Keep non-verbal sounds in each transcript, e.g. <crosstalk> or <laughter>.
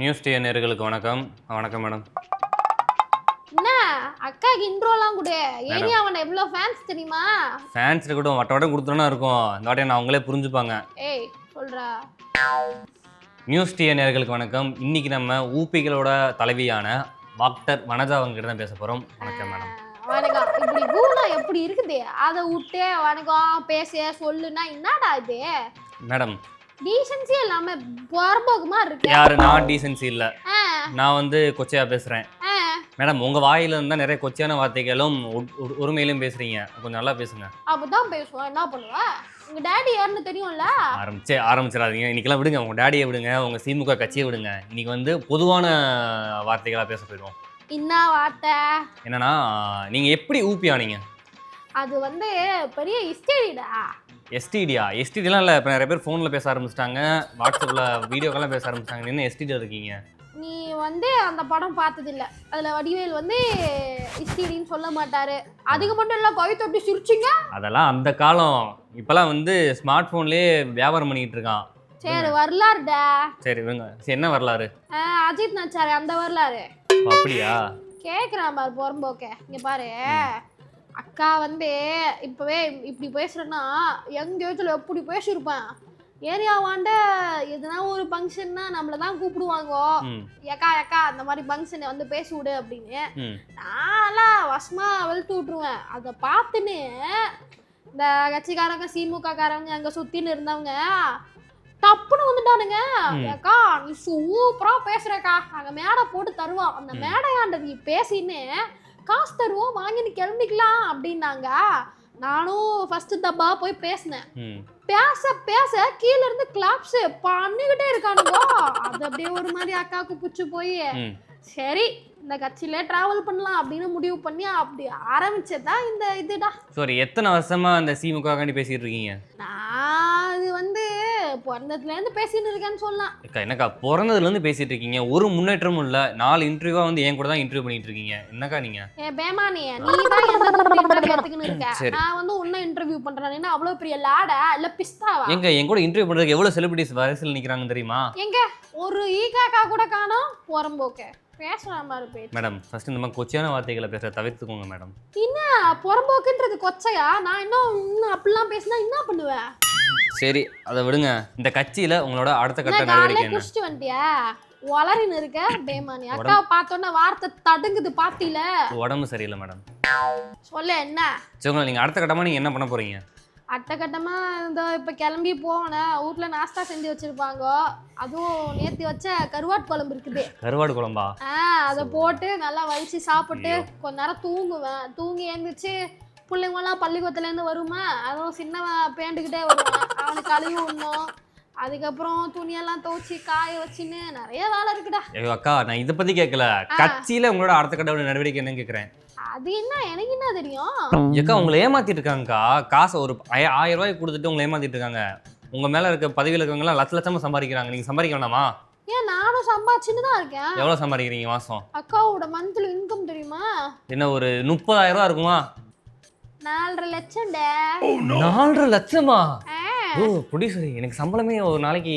News TN நேர்களுக்கு வணக்கம். வணக்கம் மேடம். என்ன? அக்காக்கு இன்ட்ரோலாம் கொடு. ஏரியாவன எவ்வளோ ஃபேன்ஸ் தெரியுமா? ஃபேன்ஸ் கூட வட்ட வட்டம் கொடுத்துனா இருக்கும். இந்த வாட்டியை நான் அவங்களே புரிஞ்சுப்பாங்க. ஏய் சொல்றா. நியூஸ் டிஎன் நேர்களுக்கு வணக்கம். இன்னைக்கு நம்ம ஊப்பிகளோட தலைவியான டாக்டர் வனஜா அவங்க கிட்ட தான் பேச போகிறோம் வணக்கம் மேடம். வணக்கம். இப்படி கூனா எப்படி இருக்குது? அதை விட்டு வணக்கம் பேச சொல்லுனா என்னடா இது? மேடம் டீசன்ஸே இல்லாம புறம்போக்குமா இருக்கு? யாரு? நான் டீசென்சி இல்லை. நான் வந்து கொச்சையா பேசுகிறேன் ஆ. மேடம் உங்கள் வாயில இருந்தால் நிறைய கொச்சையான வார்த்தைகளும் உரிமையிலும் பேசுகிறீங்க கொஞ்சம் நல்லா பேசுங்க. அப்பதான் பேசுவோம். என்ன பண்ணுவ? உங்க டேடி யாருன்னு தெரியும்ல? ஆரம்பிச்சே ஆரம்பிச்சிடாதீங்க. இன்னைக்கெல்லாம் விடுங்க. உங்கள் டேடியை விடுங்க. உங்கள் திமுக கட்சியை விடுங்க. இன்னைக்கு வந்து பொதுவான வார்த்தைகளாக பேச போயிடுவோம். என்ன வார்த்தை? என்னன்னா நீங்கள் எப்படி ஊப்பி ஆனீங்க? அது வந்து பெரிய ஹிஸ்டரிடா எஸ்டிடியா எஸ்டிடிலாம் இல்லை இப்போ நிறைய பேர் ஃபோனில் பேச ஆரம்பிச்சிட்டாங்க. வாட்ஸ்அப்பில் வீடியோக்கெல்லாம் பேச ஆரம்பிச்சிட்டாங்க. என்ன எஸ்டிடியில் இருக்கீங்க? நீ வந்து அந்த படம் பார்த்ததில்ல. அதுல வடிவேல் வந்து ஹிஸ்டரின்னு சொல்ல மாட்டாரு. அதுக்கு மட்டும் இல்ல கை தொட்டி சிரிச்சிங்க? அதெல்லாம் அந்த காலம். இப்போலாம் வந்து ஸ்மார்ட் ஃபோன்லேயே வியாபாரம் பண்ணிக்கிட்டு இருக்கான். சரி வரலாறுடா. சரி இவங்க. சரி என்ன வரலாறு? அஜித் நச்சாரு அந்த வரலாறு. அப்படியா? கேக்குறான் பாரு புறம்போக்க. இங்க பாரு. அக்கா வந்து இப்பவே இப்படி பேசுறேன்னா எங்க ஏஜ்ல எப்படி பேசியிருப்பேன்? ஏரியா வாண்ட எதுனா ஒரு ஃபங்க்ஷன்னா நம்மள தான் கூப்பிடுவாங்க. ஏக்கா ஏக்கா அந்த மாதிரி ஃபங்க்ஷனை வந்து பேசி விடு அப்படின்னு. நான்லாம் வசமா வெளுத்து விட்ருவேன் அதை பார்த்துன்னு இந்த கட்சிக்காரங்க திமுக காரங்க அங்க சுத்தின்னு இருந்தவங்க டப்புன்னு வந்துட்டானுங்க. ஏக்கா நீ சூப்பரா பேசுறக்கா. நாங்க மேடை போட்டு தருவோம் அந்த. மேடையாண்ட நீ பேசின்னு காசு தருவோம் வாங்கின்னு கிளம்பிக்கலாம் அப்படின்னாங்க. நானும் ஃபர்ஸ்ட் தப்பா போய் பேசினேன். பேச பேச கீழ இருந்து கிளாப்ஸ் பண்ணிக்கிட்டே இருக்கானுங்க. அது அப்படியே ஒரு மாதிரி அக்காவுக்கு புடிச்சு போய் சரி இந்த கட்சியிலே டிராவல் பண்ணலாம் அப்படின்னு முடிவு பண்ணி அப்படி ஆரம்பிச்சதுதான் இந்த இதுடா. சாரி எத்தனை வருஷமா அந்த திமுக பேசிட்டு இருக்கீங்க? நான் பிறந்ததுல இருந்து பேசிட்டு இருக்கேன்னு சொல்லலாம். அக்கா என்னக்கா பிறந்ததுலேருந்து பேசிட்டு இருக்கீங்க ஒரு முன்னேற்றமும் இல்லை. நாலு இன்டர்வியூவா வந்து என் கூட தான் இன்டர்வியூ பண்ணிட்டு இருக்கீங்க என்னக்கா நீங்க? ஏ பேமானி நீ தான் எடுத்துக்கின்னு இருக்க. நான் வந்து உன்ன இன்டர்வியூ பண்றேன். அவ்வளவு பெரிய லாடா? இல்ல பிஸ்தாவா? எங்க என் கூட இன்டர்வியூ பண்றதுக்கு எவ்வளவு செலிபிரிட்டிஸ் வரிசையில் நிக்கிறாங்க தெரியுமா? எங்க? ஒரு ஈகாக்கா கூட காணோம். புறம்போக்க மேடம் ஃபர்ஸ்ட் இந்த மாதிரி கொச்சியான வார்த்தைகளை பேச தவிர்த்துக்கோங்க மேடம். என்ன? புறம்போக்குன்றது கொச்சையா? நான் இன்னும் இன்னும் அப்படிலாம் பேசினா என்ன பண்ணுவேன் சரி அதை விடுங்க. இந்த கட்சியில உங்களோட அடுத்த கட்ட நடவடிக்கை என்ன? குடிச்சிட்டு வந்துட்டியா வளரின்னு இருக்க பேமானி. அக்கா பார்த்தோன்னே வார்த்தை தடுங்குது பாத்தில உடம்பு சரியில்லை மேடம். சொல்ல என்ன? சரி நீங்க அடுத்த கட்டமா நீங்க என்ன பண்ண போறீங்க? அட்டகட்டமா இந்த இப்ப கிளம்பி போனேன் வீட்ல நாஸ்தா செஞ்சு வச்சிருப்பாங்க. அதுவும் நேத்தி வச்ச கருவாட்டு குழம்பு இருக்குது. கருவாடு குழம்பா? ஆ அதை போட்டு நல்லா வலிச்சு சாப்பிட்டு. கொஞ்ச நேரம் தூங்குவேன். தூங்கி எழுந்திரிச்சு பிள்ளைங்களாம் பள்ளிக்கூடத்துல இருந்து வருமா? அதுவும் சின்னவன் பேண்டுக்கிட்டே வருவான். அவனுக்கு கழுவி விடணும். அதுக்கப்புறம் துணியெல்லாம் துவைச்சி காய வச்சுன்னு நிறைய வேலை இருக்குடா. ஐயோ அக்கா நான் இதை பத்தி கேட்கல. கட்சியில உங்களோட அடுத்த கட்ட நடவடிக்கை என்னன்னு கேட்கறேன். அது என்ன எனக்கு என்ன தெரியும்? ஏக்கா உங்களை ஏமாத்திட்டு இருக்காங்கக்கா. காசை ஒரு ஆய- ஆயிரம் ரூபாய் கொடுத்துட்டு உங்களை ஏமாத்திட்டு இருக்காங்க. உங்க மேல இருக்க பதவியில் இருக்கவங்கலாம் லட்ச லட்சமா சம்பாதிக்கிறாங்க. நீங்க சம்பாதிக்க வேண்டாமா ஏன் நானும் சம்பாதிச்சுன்னு தான் இருக்கேன். எவ்வளவு சம்பாதிக்கிறீங்க மாசம்? அக்காவோட மந்த்லி இன்கம் தெரியுமா? என்ன ஒரு முப்பதாயிரம் ரூபா இருக்குமா? நாலரை லட்சம்டே. நாலரை லட்சமா? ஓ ப்ரொடியூசர் எனக்கு சம்பளமே ஒரு நாளைக்கு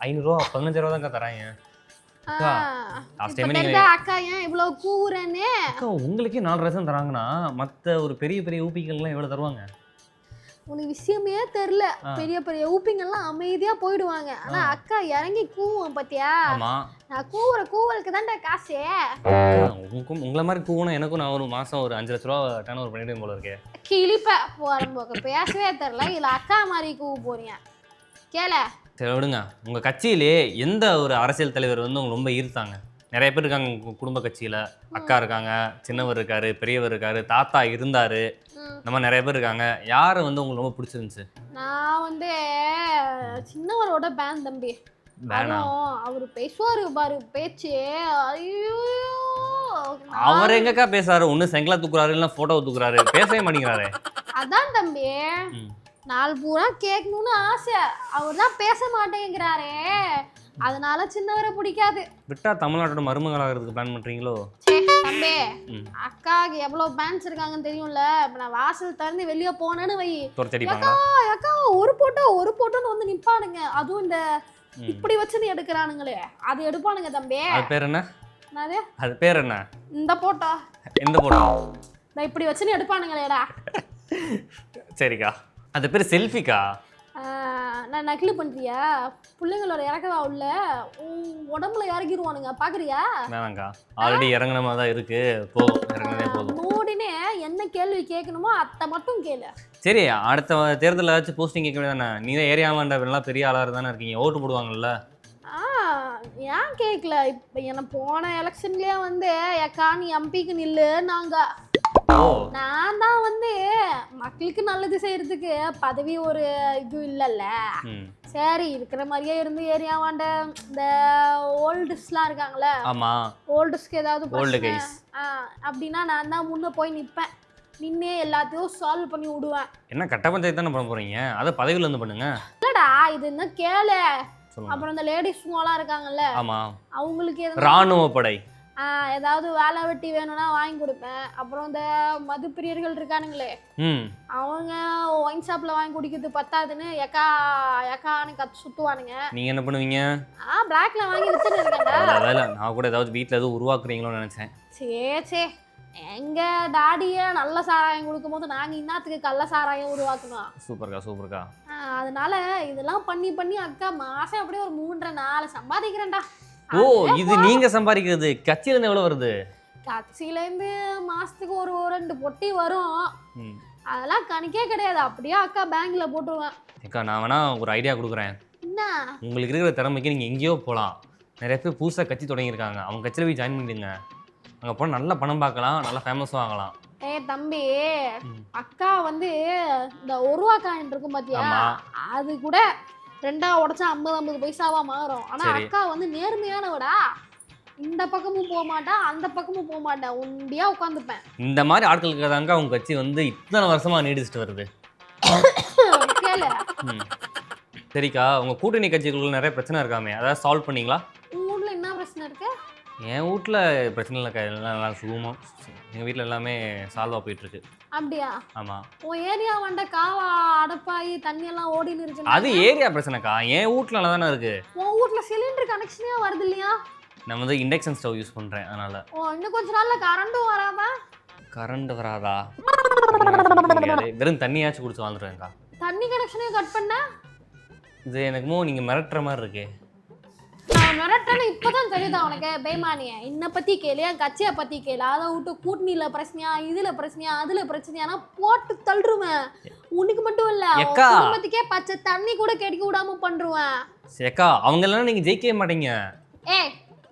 ஐநூறுரூவா பதினஞ்சாயிரம் தான் தராங்க. அக்கா, நீங்க- தெரியுதா அக்கா ஏன் இவ்வளவு கூவுறேன்னு? அக்கா உங்களுக்கே நாலு லட்சம் தராங்கன்னா மற்ற ஒரு பெரிய பெரிய ஊப்பிகள்லாம் எவ்வளோ தருவாங்க? உனக்கு விஷயமே தெரியல ஆ. பெரிய பெரிய ஊப்பிங்கெல்லாம் அமைதியா போயிடுவாங்க. ஆனா. அக்கா இறங்கி கூவும் பாத்தியா? நான் கூவுற கூவலுக்கு தான்டா காசு. உங்களுக்கும் உங்களை மாதிரி கூவணும் எனக்கும் நான் ஒரு மாசம் ஒரு அஞ்சு லட்ச ரூபா டர்ன் ஓவர் பண்ணிட்டு போல இருக்கே. கிளிப்ப போறம்போக்க பேசவே தெரியல இல்ல அக்கா மாதிரி கூவ போறீங்க கேள. சரி விடுங்க. உங்க கட்சியிலே எந்த ஒரு அரசியல் தலைவர் வந்து உங்களை ரொம்ப ஈர்த்தாங்க? நிறைய பேர் இருக்காங்க குடும்ப கட்சியில. அக்கா இருக்காங்க சின்னவர் இருக்காரு பெரியவர் இருக்காரு தாத்தா இருந்தாரு. ம். இந்த மாதிரி நிறைய பேர் இருக்காங்க. யாரை வந்து உங்களுக்கு ரொம்ப பிடிச்சிருந்துச்சு? நான் வந்து சின்னவரோட பேன் தம்பி. அதுவும் அவரு பேசுவாரு பாரு பேச்சு. ஐயோ! அவர் எங்கக்கா பேசுறாரு? ஒண்ணு செங்கலா தூக்குறாரு இல்லைன்னா போட்டோ தூக்குறாரு. பேசவே மாட்டேங்கிறாரு. அதான் தம்பி. நாள் பூரா கேட்கணும்னு ஆசை. அவர் தான் பேச மாட்டேங்கிறாரே. அதனால சின்னவரை பிடிக்காது. விட்டா தமிழ்நாட்டோட மருமகளாகிறதுக்கு பிளான் பண்றீங்களோ? தம்பி. அக்காவுக்கு எவ்வளவு பேன்ஸ் இருக்காங்கன்னு தெரியும்ல? இப்ப நான் வாசல் திறந்து வெளியே போனேன்னு வை. அக்கா அக்கா ஒரு போட்டோ ஒரு போட்டோன்னு வந்து நிப்பானுங்க. அதுவும் இந்த. இப்படி வச்சு நீ எடுக்கிறானுங்களே. அது எடுப்பானுங்க தம்பி. அது பேர் என்ன? என்னது? அது பேர் என்ன? இந்த போட்டோ. எந்த போட்டோ? இந்த இப்படி வச்சு நீ எடுப்பானுங்களேடா. சரிக்கா. அது பேர் செல்ஃபிக்கா? நான் நக்கிலி பண்றியா? பிள்ளைங்களோட இறக்கவா உள்ள? உடம்புல இறக்கிடுவானுங்க பாக்குறியா? வேணாங்க்கா ஆல்ரெடி இறங்குன மாதிரி தான் இருக்கு. போதும் இறங்குனதே போதும். மூடினே என்ன கேள்வி கேட்கணுமோ அத்தை மட்டும் கேளு. சரி அடுத்த தேர்தலில் ஏதாச்சும் போஸ்டிங் கேட்க வேண்டியதானே நீ தான் ஏரியா மண்டபம்லாம் பெரிய ஆளாக தானே இருக்கீங்க. ஓட்டு போடுவாங்கல்ல. ஆ ஏன் கேட்கல? இப்போ என்ன போன எலெக்ஷன்லயே வந்து எக்கா நீ எம்பிக்கு நில்லு நாங்க. நான் தான் மக்களுக்கு நல்லது செய்யறதுக்கு பதவி ஒரு இது இல்லைல்ல. சரி இருக்கிற மாதிரியே இருந்து ஏரியாவாண்ட இந்த ஓல்டுஸ்லாம் இருக்காங்களே ஆமாம் ஓல்டுஸ்க்கு ஏதாவது guys. ஆ அப்படின்னா நான் தான் முன்ன போய் நிற்பேன் நின்னே எல்லாத்தையும் சால்வ் பண்ணி விடுவேன். என்ன கட்ட பஞ்சாயத்து தானே பண்ண போகிறீங்க அதை பதவியில் இருந்து பண்ணுங்க. இல்லடா இது என்ன கேளு. அப்புறம் இந்த லேடிஸ்ங்களாம் இருக்காங்கல்ல. ஆமாம் அவங்களுக்கு ராணுவ படை ஏதாவது வேலை வெட்டி வேணும்னா வாங்கி கொடுப்பேன். அப்புறம் இந்த மது பிரியர்கள் இருக்கானுங்களே அவங்க ஒயின் ஷாப்ல வாங்கி குடிக்கிறது பத்தாதுன்னு எக்கா எக்கான்னு கத்து சுத்துவானுங்க. நீங்கள் என்ன பண்ணுவீங்க? ஆ பிளாக்ல வாங்கி வித்துட்டு நான் கூட ஏதாவது வீட்டில் எதுவும் உருவாக்குறீங்களோன்னு நினச்சேன். சே சே. எங்க டாடிய நல்ல சாராயம் கொடுக்கும் போது நாங்க இன்னத்துக்கு கள்ள சாராயம் உருவாக்கணும்? சூப்பர்க்கா சூப்பர்க்கா. அதனால இதெல்லாம் பண்ணி பண்ணி அக்கா மாசம் அப்படியே ஒரு மூன்றரை நாலு சம்பாதிக்கிறேன்டா. ஓ இது நீங்கள் சம்பாதிக்கிறது. கட்சியிலேருந்து எவ்வளோ வருது? கட்சியிலேருந்து மாசத்துக்கு ஒரு ரெண்டு பொட்டி வரும். அதெல்லாம் கணக்கே கிடையாது. அப்படியே அக்கா பேங்க்ல போட்டுருவேன். அக்கா நான் வேணா ஒரு ஐடியா கொடுக்குறேன். என்ன? உங்களுக்கு இருக்கிற திறமைக்கு நீங்கள் எங்கேயோ போகலாம் நிறைய பேர் புதுசாக கட்சி தொடங்கியிருக்காங்க. அவங்க கட்சியில் போய் ஜாயின் பண்ணிடுங்க. அங்கே போனால் நல்ல பணம் பார்க்கலாம். நல்லா ஃபேமஸும் ஆகலாம் ஏய் தம்பி. அக்கா வந்து இந்த ஒரு ரூபா காயின் இருக்கும் பாத்தியா. அது கூட ரெண்டா உடைச்சா ஐம்பது ஐம்பது பைசாவா மாறும். ஆனா. அக்கா வந்து நேர்மையானவடா. இந்த பக்கமும் போக மாட்டா அந்த பக்கமும் போக மாட்டா. உண்டியா உட்காந்துப்பேன் இந்த மாதிரி ஆட்களுக்கு தாங்க அவங்க கட்சி வந்து இத்தனை வருஷமாக நீடிச்சுட்டு வருது. <coughs> சரிக்கா உங்கள் கூட்டணி கட்சிகளுக்குள்ள நிறைய பிரச்சனை இருக்காமே. அதாவது சால்வ் பண்ணீங்களா? உங்க ஊர்ல என்ன பிரச்சனை இருக்கு? என் வீட்டில் பிரச்சனை எல்லாம் நல்லா சுகமாக எங்கள் வீட்டில் எல்லாமே சால்வாக போயிட்டுருக்கு. அப்படியா? ஆமாம் உன் ஏரியா வண்ட காவா அடப்பாயி தண்ணி எல்லாம் ஓடின்னு இருக்கு அது ஏரியா பிரச்சனைக்கா. என் வீட்டில் நல்லா தானே இருக்குது உன் வீட்ல சிலிண்டர் கனெக்ஷனே வருது இல்லையா? நான் வந்து இண்டக்ஷன் ஸ்டவ் யூஸ் பண்ணுறேன் அதனால். ஓ இன்னும் கொஞ்ச நாள்ல கரண்டும் வராதா? கரண்ட் வராதா? வெறும் தண்ணியாச்சும் குடிச்சு வாழ்ந்துருவேன்க்கா. தண்ணி கனெக்ஷனையும் கட் பண்ண? இது எனக்குமோ நீங்கள் மிரட்டுற மாதிரி இருக்கு. மிரட்டன்னு இப்பதான் தெரியுதா உனக்கு பேமானிய என்னை பத்தி கேளு என் கட்சியை பத்தி கேளு. அதை விட்டு கூட்டணியில பிரச்சனையா இதுல பிரச்சனையா அதுல பிரச்சனையானா போட்டு தள்ளுருவேன் உனக்கு மட்டும் இல்ல எக்கா. குடும்பத்துக்கே பச்சை தண்ணி கூட கிடைக்க விடாம பண்ருவேன். சேக்கா அவங்க எல்லாம் நீங்கள் ஜெயிக்கவே மாட்டீங்க. ஏய்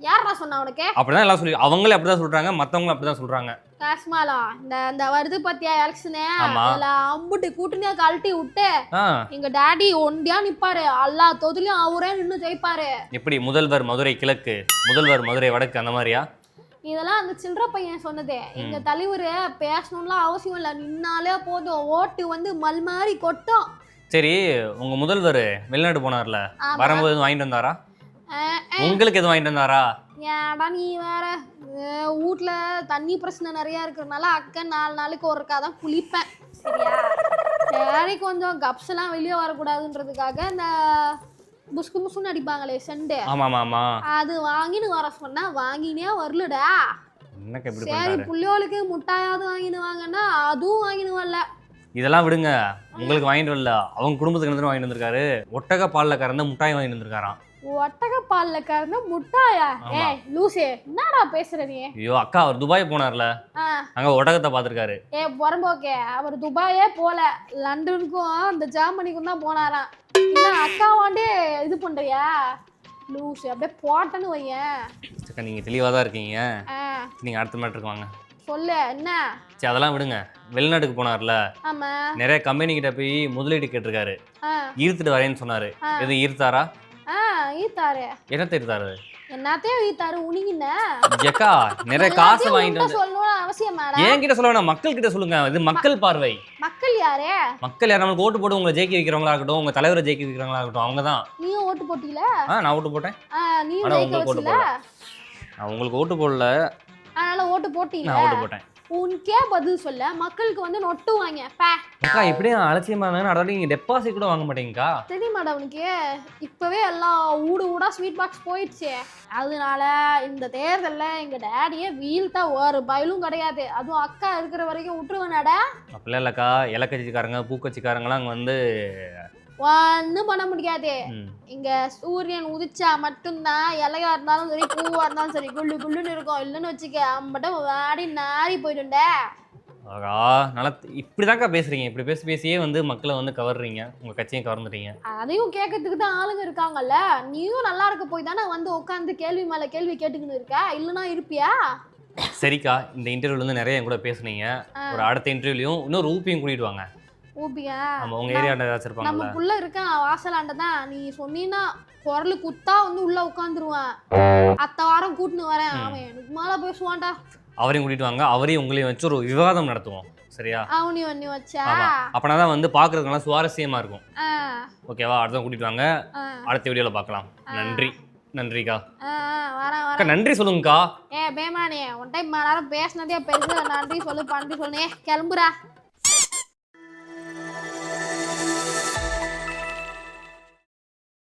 யாரா சொன்னா உனக்கு? அப்படிதான் எல்லாம் சொல்லி அவங்களே அப்படிதான் சொல்றாங்க மற்றவங்களும் அப்படிதான் சொல்றாங்க. காஷ்மாலா இந்த இந்த வருது பத்தியா எலெக்ஷனு. அதுல அம்புட்டு கூட்டணியா கழட்டி விட்டு எங்க டாடி ஒண்டியா நிப்பாரு. எல்லா தொகுதியிலும் அவரே நின்னு ஜெயிப்பாரு. எப்படி முதல்வர் மதுரை கிழக்கு முதல்வர் மதுரை வடக்கு அந்த மாதிரியா? இதெல்லாம் அந்த சில்லற பையன் சொன்னது. எங்க தலைவர் பேசணும்லாம் அவசியம் இல்லை. நின்னாலே போதும். ஓட்டு வந்து மல் மாதிரி கொட்டும். சரி உங்க முதல்வர் வெளிநாடு போனார்ல. வரும்போது வாங்கிட்டு வந்தாரா? உங்களுக்கு எதுவும் வாங்கிட்டு வந்தாரா? ஏன்டா நீ வேற. வீட்ல தண்ணி பிரச்சனை நிறைய இருக்கிறதுனால அக்கா நாலு நாளைக்கு ஒருக்கா தான் குளிப்பேன். சரியா? சரி கொஞ்சம் கப்ஸ் எல்லாம் வெளியே வரக்கூடாதுன்றதுக்காக இந்த புஸ்கு புஸ்குன்னு அடிப்பாங்களே செண்டு அது வாங்கின்னு வர சொன்னா வாங்கினே வரலடா. சரி புள்ளியோளுக்கு முட்டாயாவது வாங்கின்னு வாங்கன்னா அதுவும் வாங்கின்னு வரல. இதெல்லாம் விடுங்க. உங்களுக்கு வாங்கிட்டு வரல. அவங்க குடும்பத்துக்கு வாங்கிட்டு வந்திருக்காரு. ஒட்டக பால்ல கறந்த முட்டாய் வாங்கிட்டு வந்திருக்காராம். ஒட்டக பால்ல கறந்த முட்டாயா. ஏய் லூசே என்னடா பேசுற நீ? ஐயோ அக்கா அவர் துபாய் போனார்ல. அங்க ஒட்டகத்தை பார்த்திருக்காரு. ஏ புறம்போக்கே. அவர் துபாயே போல. லண்டனுக்கும் இந்த ஜெர்மனிக்கும் தான் போனாராம். என்ன அக்கா வாண்டே இது பண்றியா? லூசு அப்படியே போட்டேன்னு வையேன். அக்கா நீங்க தெளிவா தான் இருக்கீங்க. நீங்க அடுத்த மேட்ருக்கு வாங்க. சொல்லு என்ன? சரி அதெல்லாம் விடுங்க. வெளிநாட்டுக்கு போனார்ல. ஆமா. நிறைய கம்பெனி கிட்ட போய் முதலீடு கேட்டிருக்காரு. ஈர்த்துட்டு வரேன்னு சொன்னாரு. எதுவும் ஈர்த்தாரா? ஈத்தாரு என்னத்தை ஈர்த்தாரு என்னத்தையும் ஈத்தாரு உனிகின்ன ஏக்கா நிறைய காசு வாங்கிட்டு வந்து சொல்லணும்னு அவசியம் மேடம் என்கிட்ட சொல்ல வேணாம். மக்கள் கிட்ட சொல்லுங்க. இது மக்கள் பார்வை. மக்கள் யாரு? மக்கள் யார்? நம்மளுக்கு ஓட்டு போட்டு உங்களை ஜெயிக்க வைக்கிறவங்களா இருக்கட்டும் உங்க தலைவரை ஜெயிக்க வைக்கிறவங்களா இருக்கட்டும் அவங்க தான் நீயும் ஓட்டு போட்டீல ஆ நான் ஓட்டு போட்டேன். ஆனா ஜெயிக்க வச்சுல நான் உங்களுக்கு ஓட்டு போடல. அதனால ஓட்டு போட்டீல நான் ஓட்டு போட்டேன். உனக்கே பதில் சொல்ல? மக்களுக்கு வந்து நொட்டுவாங்க பே. அக்கா இப்படியே அலட்சியமா இருந்தாங்கன்னா அதோட நீங்க டெபாசிட் கூட வாங்க மாட்டீங்கக்கா. தெரியுமாடா உனக்கு? இப்பவே எல்லாம் ஊடு ஊடா ஸ்வீட் பாக்ஸ் போயிடுச்சு. அதனால இந்த தேர்தலில் எங்க டேடியே வீழ்த்தா ஒரு பயலும் கிடையாது. அதுவும் அக்கா இருக்கிற வரைக்கும் விட்டுருவேனாடா. அப்படிலாம் இல்லக்கா. இலக்கட்சிக்காரங்க பூக்கட்சிக்காரங்களாம் அங்க வந்து ஒன்றும் பண்ண முடியாது. இங்க சூரியன் உதிச்சா மட்டும்தான் இலையா இருந்தாலும் சரி பூவா இருந்தாலும் சரி குள்ளு குள்ளுன்னு இருக்கும். இல்லைன்னு வச்சுக்க அம்மட்டும் வாடி நாரி போயிடும்டே. ஆகா நல்லா இப்படிதாக்கா பேசுறீங்க. இப்படி பேசி பேசியே வந்து மக்களை வந்து கவர்றீங்க. உங்க கட்சியை கவர்ந்துட்டீங்க. அதையும் கேட்கறதுக்கு தான் ஆளுங்க இருக்காங்கல்ல. நீயும் நல்லா இருக்க போய் தானே வந்து உட்காந்து கேள்வி மேல கேள்வி கேட்டுக்கின்னு இருக்க? இல்லைன்னா இருப்பியா? சரிக்கா இந்த இன்டர்வியூல வந்து நிறைய என் கூட பேசுனீங்க. ஒரு அடுத்த இன்டர்வியூலையும் இன்னொரு ஊப்பியும் கூட்டிட்டு வாங்க. நம்ம உங்க ஏரியாவில் ஏதாச்சும் நம்ம இருப்பாங்கல்ல. புள்ள இருக்கான் வாசலாண்ட தான். நீ சொன்னீன்னா குரல் குத்தா வந்து உள்ள உட்காந்துருவான் அத்த வாரம் கூட்டின்னு வரேன். அவன் எனக்கு மேல பேசுவான்டா. அவரையும் கூட்டிட்டு வாங்க. அவரையும் உங்களையும் வச்சு ஒரு விவாதம் நடத்துவோம். சரியா? அவனி ஒன்னி வச்சா? அப்பனா தான் வந்து பாக்குறதுக்கெல்லாம் சுவாரஸ்யமா இருக்கும். ஓகேவா அடுத்த கூட்டிட்டு வாங்க. அடுத்த வீடியோல பார்க்கலாம். நன்றி. நன்றிக்கா. அக்கா நன்றி சொல்லுங்கக்கா. ஏ பேமானே. ஒன் டைம் நேரம் பேசினதே பெருசு. நன்றி சொல்லு பன்றி சொல்லு. ஏ, கிளம்புடா